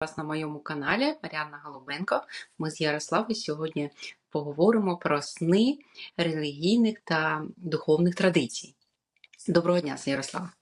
вас на моєму каналі Маріанна Голубенко. Ми з Ярославою сьогодні поговоримо про сни релігійних та духовних традицій. Доброго дня, Ярослава.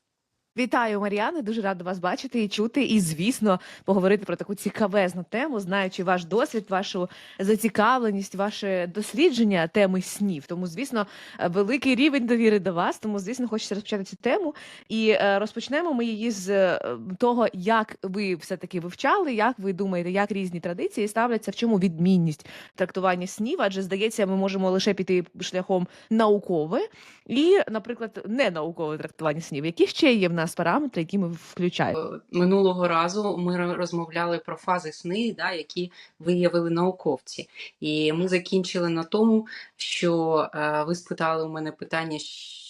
Вітаю, Маріане. Дуже рада вас бачити і чути. І, звісно, поговорити про таку цікавезну тему, знаючи ваш досвід, вашу зацікавленість, ваше дослідження теми снів. Тому, звісно, е, великий рівень довіри до вас. Тому, звісно, хочеться розпочати цю тему. І е, розпочнемо ми її з е, того, як ви все таки вивчали, як ви думаєте, як різні традиції ставляться, в чому відмінність трактування снів? Адже здається, ми можемо лише піти шляхом наукове і, наприклад, ненаукове трактування снів. Які ще є в нас параметри, які ми включаємо? Е, Минулого разу ми розмовляли про фази сни, да, які виявили науковці. І ми закінчили на тому, що е, ви спитали у мене питання,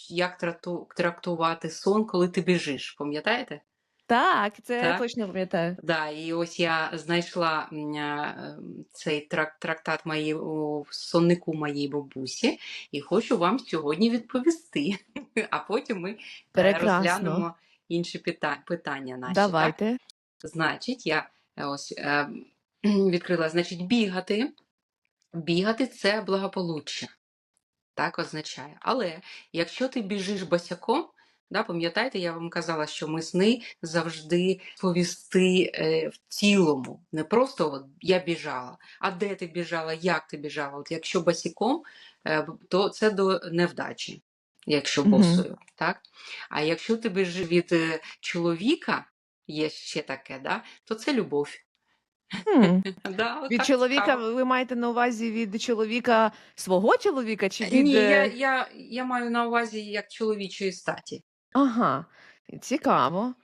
як трактувати сон, коли ти біжиш. Пам'ятаєте? Так, це Так. точно пам'ятаю. Да, і ось я знайшла е, цей трак- трактат моєї, у соннику моєї бабусі і хочу вам сьогодні відповісти. А потім ми Прекрасно. розглянемо інші пита- питання наші. Так? Значить, я е, ось е, відкрила, значить, бігати. Бігати це благополуччя. Так означає. Але якщо ти біжиш босяком, да, пам'ятаєте, я вам казала, що ми сни завжди повісти е, в цілому. Не просто от, я біжала, а де ти біжала, як ти біжала. От якщо босиком, е, то це до невдачі, якщо босою. Так? А якщо ти біжиш від е, чоловіка, є ще таке, да, то це любов. Хм. Да, от Від так чоловіка цікаво. ви маєте на увазі від чоловіка свого чоловіка чи від. Ні, я, е, я, я маю на увазі як чоловічої статі. Ага, цікаво.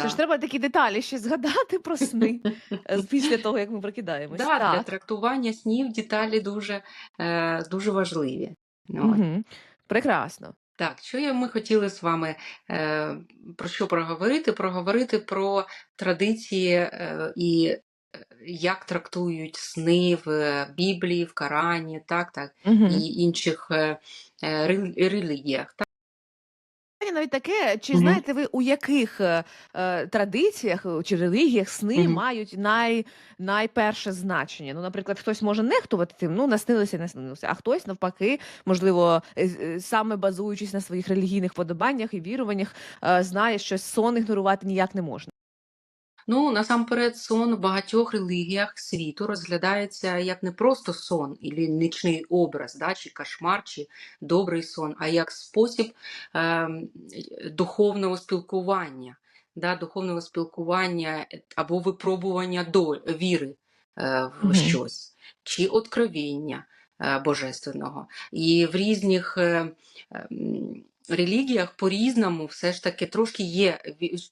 Це ж треба такі деталі ще згадати про сни е, після того, як ми прокидаємось. Да, для трактування снів деталі дуже, е, дуже важливі. Ну. Угу. Прекрасно. Так, що я- ми хотіли з вами е, про що проговорити? Проговорити про традиції е, і е, як трактують сни в Біблії, в Корані, так, так, Угу. і інших е, е, рел- релігіях. Питання навіть таке, чи Мгм. знаєте ви, у яких е, е, традиціях е, чи релігіях сни Мгм. мають най, найперше значення? Ну, наприклад, хтось може нехтувати тим, ну наснилося, не наснилося, а хтось навпаки, можливо, е, саме базуючись на своїх релігійних подобаннях і віруваннях, е, знає, що сон ігнорувати ніяк не можна. Ну, насамперед, сон в багатьох релігіях світу розглядається як не просто сон, і нічний образ, да, чи кошмар, чи добрий сон, а як спосіб ем, духовного спілкування, да, духовного спілкування або випробування до віри е, в Мгм. щось, чи откровіння е, божественного. І в різних е, ем, релігіях по-різному все ж таки трошки є,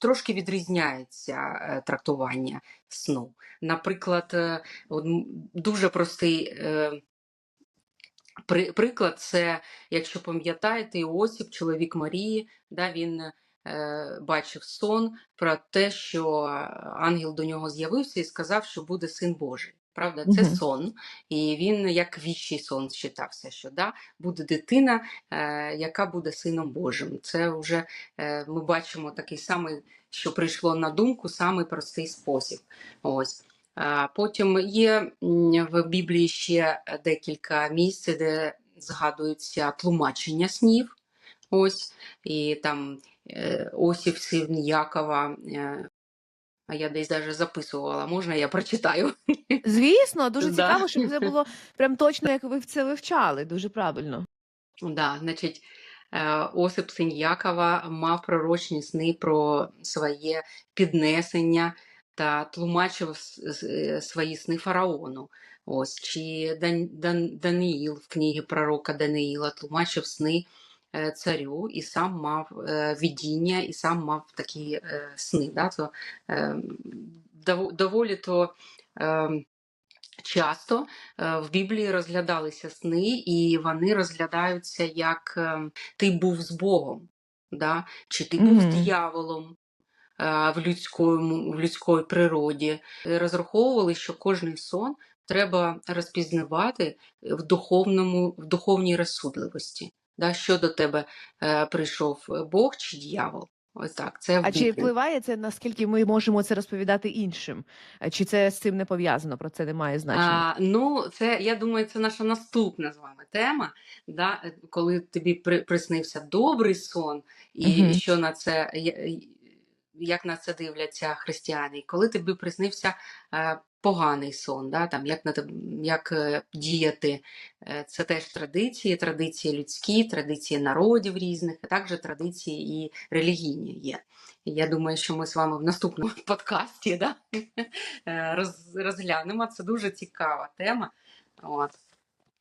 трошки відрізняється е, трактування сну. Наприклад, е, дуже простий е, приклад це, якщо пам'ятаєте, Іосип, чоловік Марії, да, він бачив сон про те, що ангел до нього з'явився і сказав, що буде син Божий. Правда, це Мгм. сон, і він як віщий сон вважався, що да, буде дитина, е, яка буде сином Божим. Це вже е, ми бачимо такий самий, що прийшло на думку, самий простий спосіб. Ось. А Потім є в Біблії ще декілька місць, де згадуються тлумачення снів. Ось, і там е, Осів, син Якова. е, А я десь навіть записувала, можна я прочитаю? Звісно, дуже Да. цікаво, щоб це було прям точно, як ви це вивчали. Дуже правильно. Да, значить, е, Осип, син Якова, мав пророчні сни про своє піднесення та тлумачив с- с- е, свої сни фараону. Ось, чи Дан, Дан, Даниїл в книгі пророка Даниїла тлумачив сни царю і сам мав е, видіння, і сам мав такі е, сни. Да? То, доволі то часто в Біблії розглядалися сни, і вони розглядаються як ти був з Богом, да? чи ти був з Мгм. дияволом е, в людському, в людській природі. Розраховували, що кожний сон треба розпізнавати в духовному, в духовній розсудливості. Да? Що до тебе е, прийшов Бог чи дьявол. Ось так. Це А чи впливає це, наскільки ми можемо це розповідати іншим? Е, Чи це з цим не пов'язано? Про це не має значення? А, ну, це я думаю, це наша наступна з вами тема. Да? е, Коли тобі при, приснився добрий сон, і Мгм. що на це як на це дивляться християни, коли тобі приснився е, поганий сон, да? там, як, як е, діяти, Е, це теж традиції, традиції людські, традиції народів різних, а також традиції і релігійні є. Я думаю, що ми з вами в наступному подкасті да? е, розглянемо. Це дуже цікава тема. От.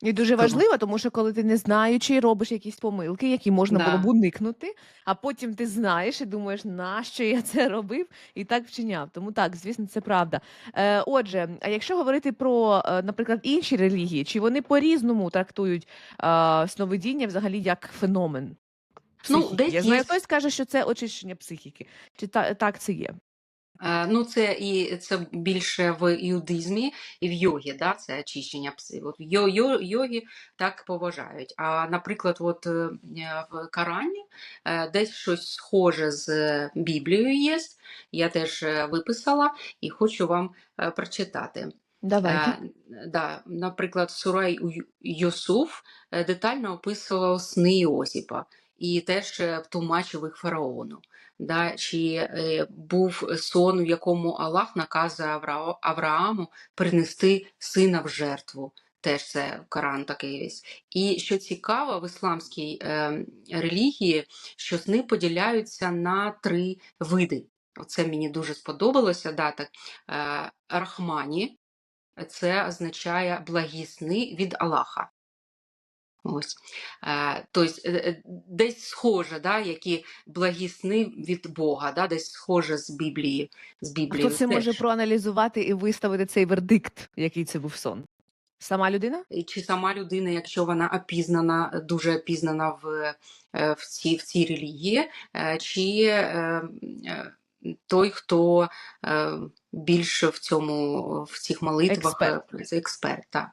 І дуже Тому- важливо, тому що коли ти не знаючи, робиш якісь помилки, які можна Да. було б уникнути, а потім ти знаєш і думаєш, нащо я це робив і так вчиняв. Тому так, звісно, це правда. Е, отже, а якщо говорити про, е, наприклад, інші релігії, чи вони по-різному трактують е, сновидіння взагалі як феномен? Ну, Психіки? десь я знаю, є- хтось каже, що це очищення психіки. Чи та, так це є? Е, Ну, це і це більше в іудизмі і в йогі, да, це очищення пси. От йо, йо, йогі так поважають. А, наприклад, от е, в Корані е, десь щось схоже з Біблією є. Я теж виписала і хочу вам прочитати. Давайте. Е, да, наприклад, Сурай Йосуф детально описував сни Іосіпа і теж тлумачив їх фараону. Да, чи е, був сон, в якому Аллах наказує Авра... Аврааму принести сина в жертву. Теж це Коран такий весь. І що цікаво, в ісламській е, релігії, що сни поділяються на три види. Оце мені дуже сподобалося. Да, так, е, Рахмані, це означає благі сни від Аллаха. Ось. Е, тобто, десь схоже, да, які благі сни від Бога, да, десь схоже з Біблії. З Біблії хто це може проаналізувати і виставити цей вердикт, який це був сон? Сама людина? Чи сама людина, якщо вона опізнана, дуже опізнана в, в, цій, в цій релігії, чи той, хто більше в цьому в цих молитвах Експерт. експерт. Так.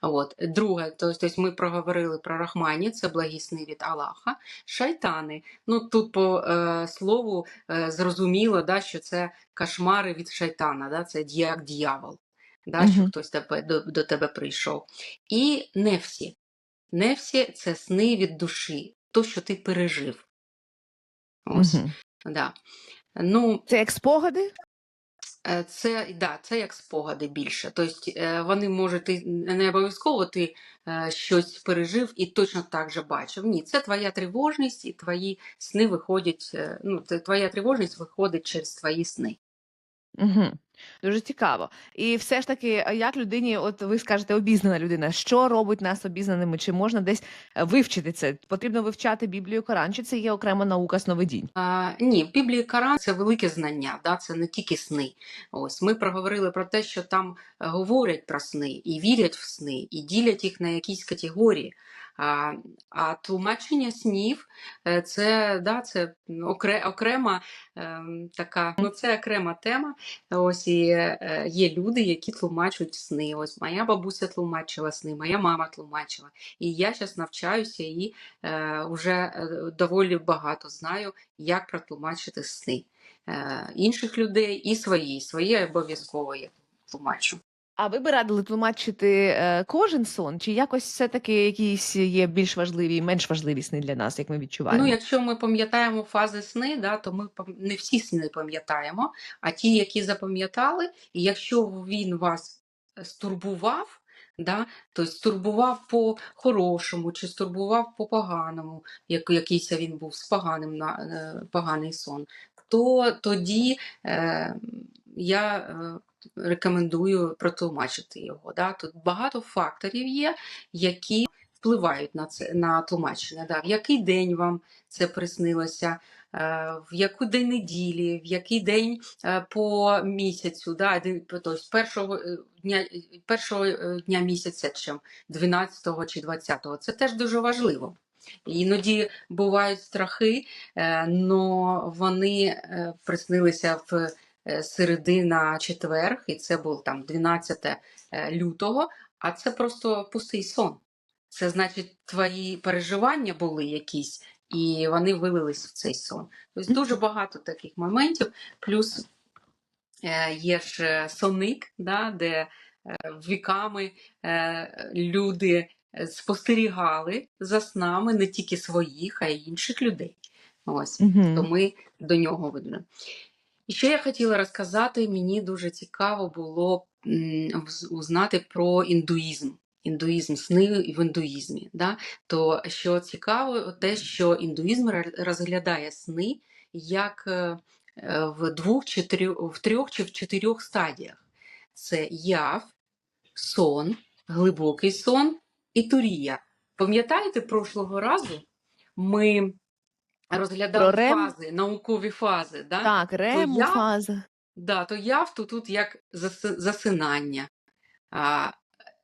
От. Друге, то, тобто ми проговорили про Рахмані, це благі сни від Аллаха. Шайтани. Ну тут по е, слову е, зрозуміло, да, що це кошмари від шайтана, да, це як дьявол, да, що хтось тебе, до, до тебе прийшов. І нефсі. Нефсі це сни від душі, то, що ти пережив. Ось, Мгм. да. Ну, Це як спогади? Е, Це, да, це як спогади більше. Тобто е, вони можуть, не обов'язково ти е, щось пережив і точно так же бачив. Ні, це твоя тривожність, і твої сни виходять, ну, твоя тривожність виходить через твої сни. Угу. Дуже цікаво. І все ж таки, а як людині, от ви скажете, обізнана людина, що робить нас обізнаними? Чи можна десь е, вивчити це? Потрібно вивчати Біблію Коран, чи це є окрема наука сновидінь? А, ні, в Біблії Коран це велике знання, да, це не тільки сни. Ось ми проговорили про те, що там е, говорять про сни і вірять в сни, і ділять їх на якісь категорії. А, а тлумачення снів е, це, да, це окре, окрема ем, така, ну це окрема тема. Ось і е, є люди, які тлумачать сни. Ось моя бабуся тлумачила сни, моя мама тлумачила. І я зараз навчаюся і вже е, доволі багато знаю, як протлумачити сни інших людей і свої. Свої обов'язково я тлумачу. А ви би радили тлумачити е, кожен сон, чи якось все-таки якісь є більш важливі і менш важливі сни для нас, як ми відчуваємо? Ну, якщо ми пам'ятаємо фази сни, да, то ми не всі сни пам'ятаємо, а ті, які запам'ятали, і якщо він вас стурбував, да, то стурбував по хорошому чи стурбував по поганому, як якийсь він був з поганим на е, поганий сон, то тоді е, я е, рекомендую протлумачити його. Да. Тут багато факторів є, які впливають на це на тлумачення. Да. В який день вам це приснилося, е, в яку день неділі, в який день е, по місяцю, да, тобто першого е, дня, першого дня місяця, чим 12 чи 20. Це теж дуже важливо. Іноді бувають страхи, але вони приснилися в середина четверг, і це був там 12 е, лютого, а це просто пустий сон. Це значить, твої переживання були якісь, і вони вилились в цей сон. Тобто дуже багато таких моментів. Плюс е, є ж е, соник, да, де е, віками е, люди е, спостерігали за снами не тільки своїх, а й інших людей. Ось, то Угу. ми до нього ведемо. І ще я хотіла розказати, мені дуже цікаво було узнати про індуїзм. Індуїзм, сни в індуїзмі. Да? То що цікаво, те, що індуїзм розглядає сни як е, в двох чи трьох, в трьох чи в чотирьох стадіях: це яв, сон, глибокий сон і турія. Пам'ятаєте, прошлого разу ми розглядали Про рем? фази, наукові фази. Да? Так, рему я- фаза. Да, то яв то тут як заси- засинання. А,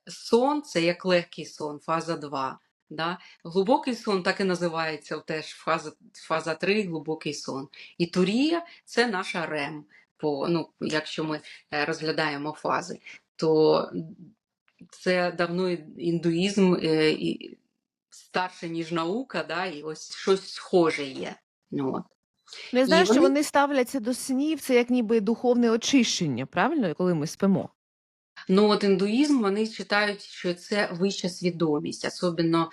сон це як легкий сон, фаза 2. Да? Глибокий сон так і називається теж фаза, фаза 3, глибокий сон. І турія це наша рем. По, ну, якщо ми е, розглядаємо фази, то це давно індуїзм е, і старше, ніж наука, да? і ось щось схоже є. Ну, от. Ну, я І знаю, що вони- вони ставляться до снів, це як ніби духовне очищення, правильно, коли ми спимо? Ну, от індуїзм вони вважають, що це вища свідомість, особливо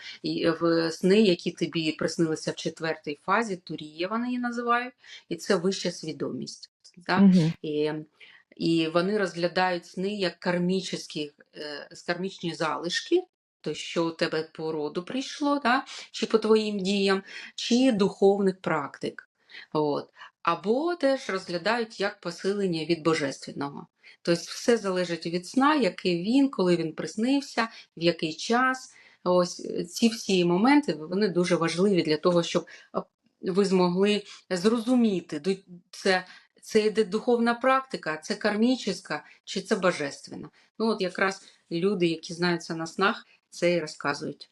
в сни, які тобі приснилися в четвертій фазі, турія вони її називають, і це вища свідомість. Так? Угу. І, і вони розглядають сни як кармічні, е, кармічні залишки, то що у тебе по роду прийшло, да? чи по твоїм діям, чи духовних практик. От. Або теж розглядають як посилення від божественного. Тобто все залежить від сна, який він, коли він приснився, в який час. Ось е, ці всі моменти вони дуже важливі для того, щоб ви змогли зрозуміти, це, це йде духовна практика, це кармічна чи це божественна. Ну от якраз люди, які знаються на снах, це і розказують.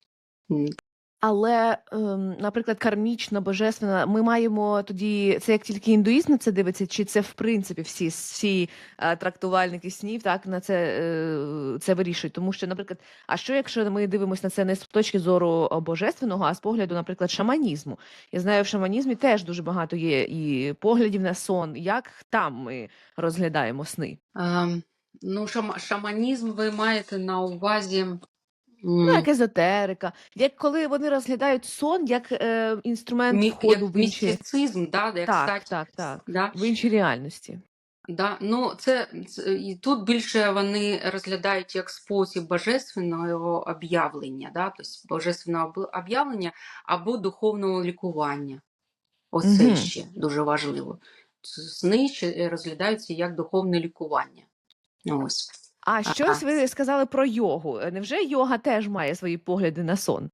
Але, ем, наприклад, кармічна, божественна, ми маємо тоді це як тільки індуїзм на це дивиться, чи це в принципі всі, всі е, трактувальники снів так на це, е, це вирішують? Тому що, наприклад, а що якщо ми дивимося на це не з точки зору е, божественного, а з погляду, наприклад, шаманізму? Я знаю, в шаманізмі теж дуже багато є і поглядів на сон. Як там ми розглядаємо сни? Ем, ну, шама, шаманізм ви маєте на увазі. Ну, як езотерика, як коли вони розглядають сон як е, інструмент мі- входу як в інші містицизм, да, як так, стать, так, так. Да, в іншій реальності. да. Ну, це, це, і тут більше вони розглядають як спосіб божественного об'явлення, да, тобто божественного об- об'явлення або духовного лікування. Оце Мгм. ще дуже важливо. Сни ще розглядаються як духовне лікування. Ось. А щось ви сказали про йогу. Е, Невже йога теж має свої погляди на сон?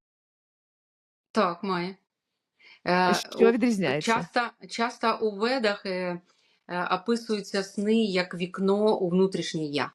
Так, має. Е, Що у- відрізняється? Часто, часто у ведах е, е, описуються сни як вікно у внутрішнє я.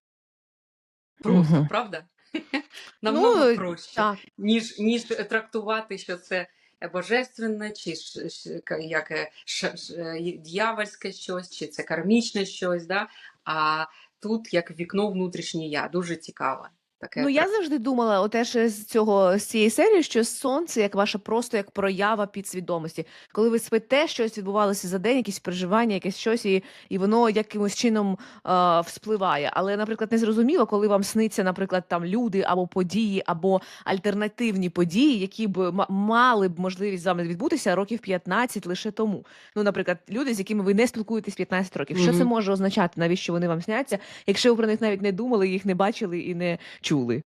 Просто, Мгм. правда? Намного Ну, проще, Так. ніж, ніж трактувати, що це божественне, чи ж- ка- як е, ш- ш- е, дьявольське щось, чи це кармічне щось. Да? А тут як вікно внутрішнє я. Дуже цікаво. Таке Ну я завжди думала, о, теж з цього з цієї серії, що сон це як ваша просто як проява підсвідомості. Коли ви спите, щось відбувалося за день, якісь переживання, якесь щось, і, і воно якимось чином е, вспливає. Але, наприклад, не зрозуміло, коли вам сниться, наприклад, там люди або події, або альтернативні події, які б мали б можливість з вами відбутися років 15 лише тому. Ну, наприклад, люди, з якими ви не спілкуєтесь 15 років. Що це може означати? Навіщо вони вам сняться, якщо ви про них навіть не думали, їх не бачили і не чули?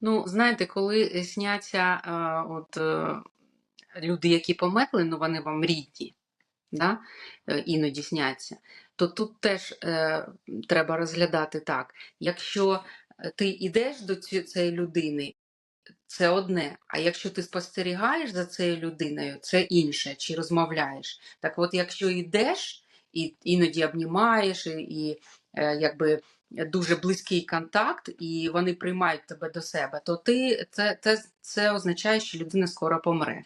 Ну, знаєте, коли сняться е, от, е, люди, які померли, ну вони вам рідні, да? е, іноді сняться, то тут теж е, треба розглядати так. Якщо е, ти йдеш до ці- цієї людини, це одне. А якщо ти спостерігаєш за цією людиною, це інше, чи розмовляєш. Так от, якщо йдеш і іноді обнімаєш, і, і е, якби дуже близький контакт, і вони приймають тебе до себе, то ти це, це, це означає, що людина скоро помре.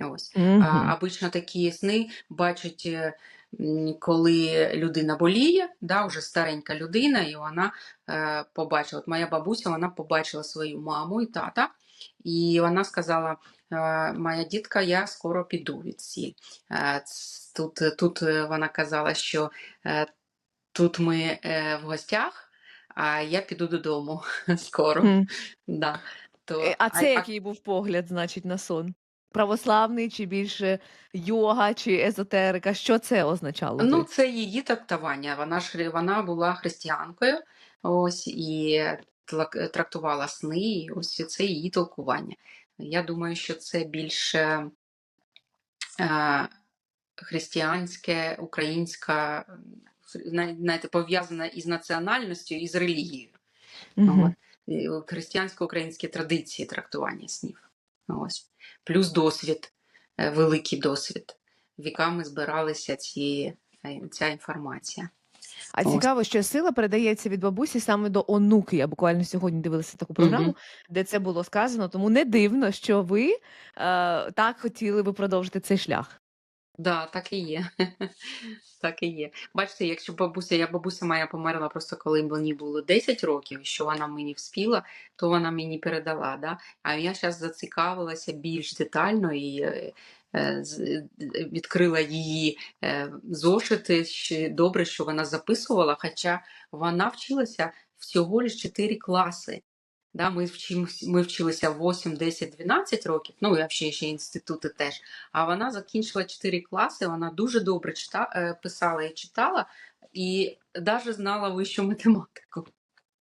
Ось. Мгм. А, обично такі сни бачать, е, коли людина боліє, да, вже старенька людина, і вона е, побачила. От моя бабуся вона побачила свою маму і тата, І вона сказала: е, Моя дітка, я скоро піду від сіль. Е, Тут, тут вона казала, що тут ми е, в гостях, а я піду додому скоро. Мгм. Да. То, Е, А це який був погляд, значить, на сон? Православний чи більше йога чи езотерика? Що це означало? Ну, це її трактування. Вона ж хри- вона була християнкою, ось і тлак- трактувала сни, і ось це її толкування. Я думаю, що це більше е, християнське, українська, знаєте, пов'язане із національністю і з релігією. От. Християнсько-українські традиції трактування снів. Ось. Плюс досвід, великий досвід. Віками збиралися ці, ця інформація. А Ось. цікаво, що сила передається від бабусі саме до онуки. Я буквально сьогодні дивилася таку програму, Мгм. де це було сказано. Тому не дивно, що ви е, так хотіли би продовжити цей шлях. Да, так і є. Так і є. Бачите, якщо бабуся, я бабуся моя померла просто коли мені було 10 років, що вона мені вспіла, то вона мені передала. Да? А я зараз зацікавилася більш детально і е, е, з- відкрила її е, зошити. Добре, що вона записувала, хоча вона вчилася всього лиш 4 класи. Да, ми, вчимось, ми вчилися 8, 10, 12 років, ну і ще, ще інститути теж. А вона закінчила 4 класи, вона дуже добре чита, е, писала і читала, і навіть знала вищу математику.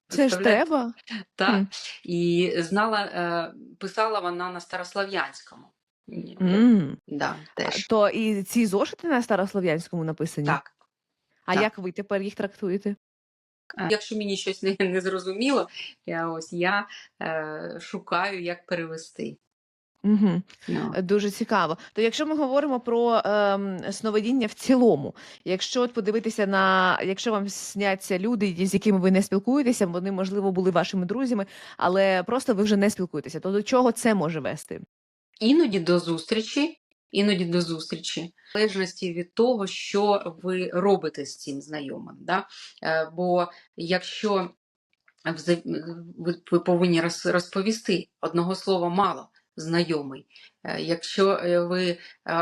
Це ж треба. Так. Мгм. І знала, е, писала вона на старослов'янському. М. Да, теж. То і ці зошити на старослов'янському написані. Так. А так. як ви тепер їх трактуєте? Е, Якщо мені щось не, не зрозуміло, я ось я е, шукаю, як перевести. Угу. Ну. Дуже цікаво. То якщо ми говоримо про ем, сновидіння в цілому, якщо от подивитися на якщо вам сняться люди, з якими ви не спілкуєтеся, вони можливо були вашими друзями, але просто ви вже не спілкуєтеся, то до чого це може вести? Іноді до зустрічі, іноді до зустрічі, в залежності від того, що ви робите з цим знайомим. Да? Е, Бо якщо ви ви повинні розповісти одного слова мало знайомий. Е, Якщо е, ви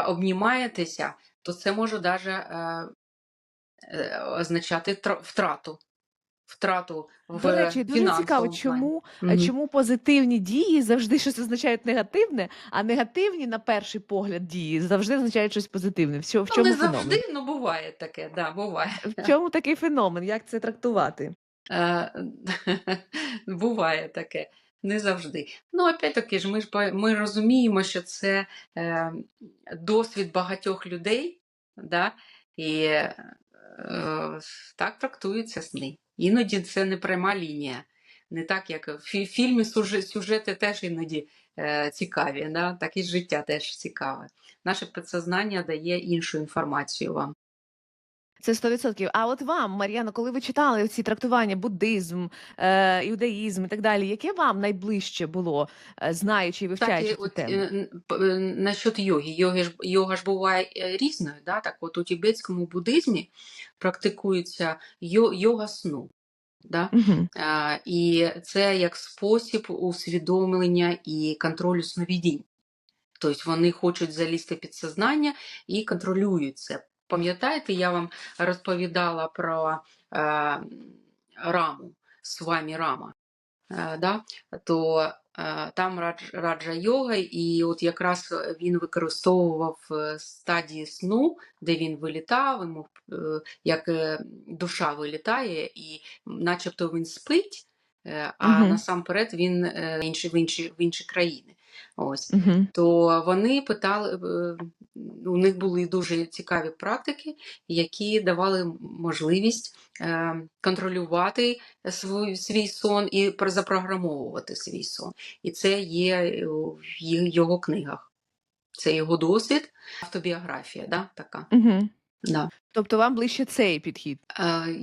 обнімаєтеся, то це може навіть означати втрату. Втрату в До речі, дуже цікаво, чому, е, Мгм. чому позитивні дії завжди щось означають негативне, а негативні на перший погляд дії завжди означають щось позитивне. В Ну, чому не феномен? завжди, але буває таке, да, буває. В чому такий феномен? Як це трактувати? Е, Буває таке, не завжди. Ну, опять-таки ж, ми ж ми розуміємо, що це е, досвід багатьох людей, да? і е, так трактуються сни. Іноді це не пряма лінія. Не так, як в фільмі сюжети теж іноді е, цікаві, да? так і життя теж цікаве. Наше підсознання дає іншу інформацію вам. Це 100%. А от вам, Мар'яно, коли ви читали ці трактування, буддизм, е, іудаїзм і так далі, яке вам найближче було, е, знаючи і вивчаючи Так, от, е, е, насчет йоги. Йоги ж, йога ж буває е, різною. Да? Так от у тибетському буддизмі практикується йо, йога сну. Да? Угу. А, і це як спосіб усвідомлення і контролю сновидінь. Тобто вони хочуть залізти під сознання і контролюють це. Пам'ятаєте, я вам розповідала про е, раму, з вами рама. Е, да? То е, там радж, раджа йога, і от якраз він використовував е, стадії сну, де він вилітав, йому, е, як е, душа вилітає, і начебто він спить, е, а Мгм. насамперед він е, інші, в, інші, в інші країни. Ось Угу. то вони питали, е, у них були дуже цікаві практики, які давали можливість е, контролювати свій, свій сон і запрограмовувати свій сон. І це є е, в його книгах. Це його досвід, автобіографія, да, така. Угу. Да. Тобто вам ближче цей підхід. Е,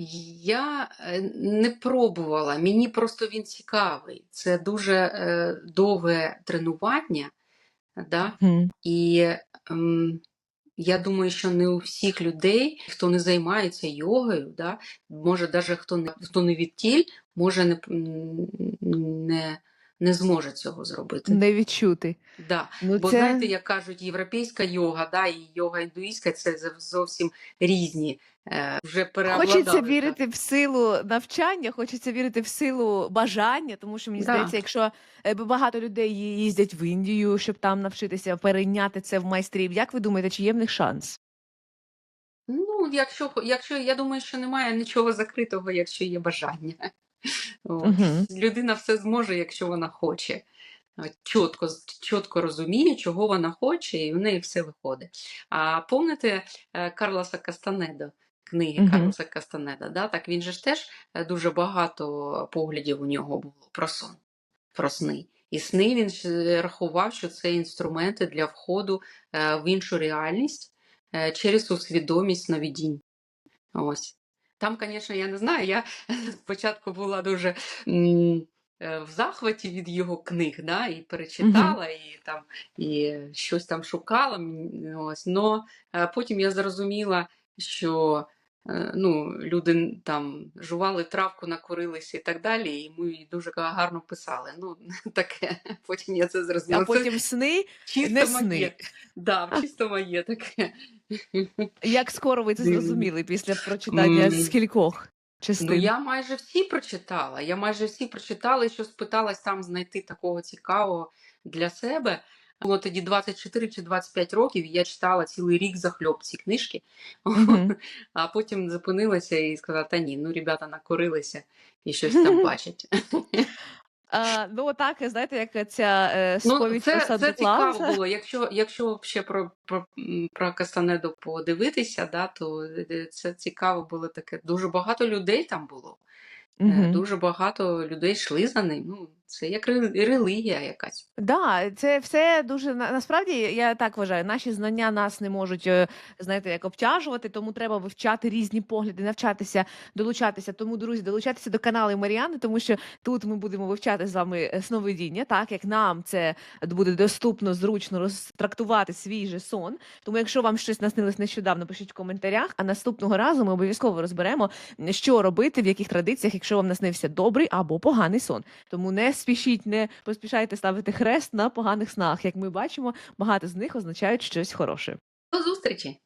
Я не пробувала, мені просто він цікавий. Це дуже довге тренування. Да? Угу. І ем, я думаю, що не у всіх людей, хто не займається йогою, да, може навіть хто не, хто не відтіль, може не, не не зможе цього зробити. Не відчути. Да. Ну, Бо це... знаєте, як кажуть, європейська йога, да, і йога індуїстська це зовсім різні. Е, вже. Хочеться вірити в силу навчання, хочеться вірити в силу бажання, тому що мені Да. здається, якщо е, багато людей їздять в Індію, щоб там навчитися перейняти це в майстрів, як ви думаєте, чи є в них шанс? Ну, якщо, якщо я думаю, що немає нічого закритого, якщо є бажання. Угу. Людина все зможе, якщо вона хоче. Чітко, чітко розуміє, чого вона хоче, і в неї все виходить. А пам'ятаєте е, Карлоса Кастанедо, книги Мгм. Карлоса Кастанеда, да? так він же ж теж е, дуже багато поглядів у нього було про сон, про сни. І сни він ж рахував, що це інструменти для входу е, в іншу реальність е, через усвідомість сновидінь. Ось. Там, звісно, я не знаю, я спочатку була дуже е, в захваті від його книг, да, і перечитала, і там і щось там шукала. Ось. Но е, потім я зрозуміла, що ну, люди там жували травку, накурилися і так далі, і йому її дуже гарно писали. Ну, таке. Потім я це зрозуміла. А потім сни. чисто не моє. сни. Да, чисто моє таке. Як скоро ви це зрозуміли після прочитання скількох частин? Ну, я майже всі прочитала. Я майже всі прочитала і що спиталась там знайти такого цікавого для себе. Було тоді 24 чи 25 років, і я читала цілий рік захльоп ці книжки, Мгм. а потім зупинилася і сказала: та ні, ну ребята накорилися і щось там бачать. А, ну, так, знаєте, як ця е, Ну, це, це цікаво було. Якщо, якщо ще про, про, про Кастанеду подивитися, да, то е, це цікаво було таке. Дуже багато людей там було. Е, Дуже багато людей йшли за ним. Ну, це як релігія якась. Да, це все дуже насправді я так вважаю. Наші знання нас не можуть, е, знаєте, як обтяжувати, тому треба вивчати різні погляди, навчатися, долучатися. Тому, друзі, долучатися до каналу Маріани, тому що тут ми будемо вивчати з вами е, сновидіння, так як нам це буде доступно, зручно розтрактувати свій же сон. Тому, якщо вам щось наснилось нещодавно, пишіть в коментарях. А наступного разу ми обов'язково розберемо, що робити, в яких традиціях, якщо вам наснився добрий або поганий сон. Тому не спішіть, не поспішайте ставити хрест на поганих снах. Як ми бачимо, багато з них означають щось хороше. До зустрічі!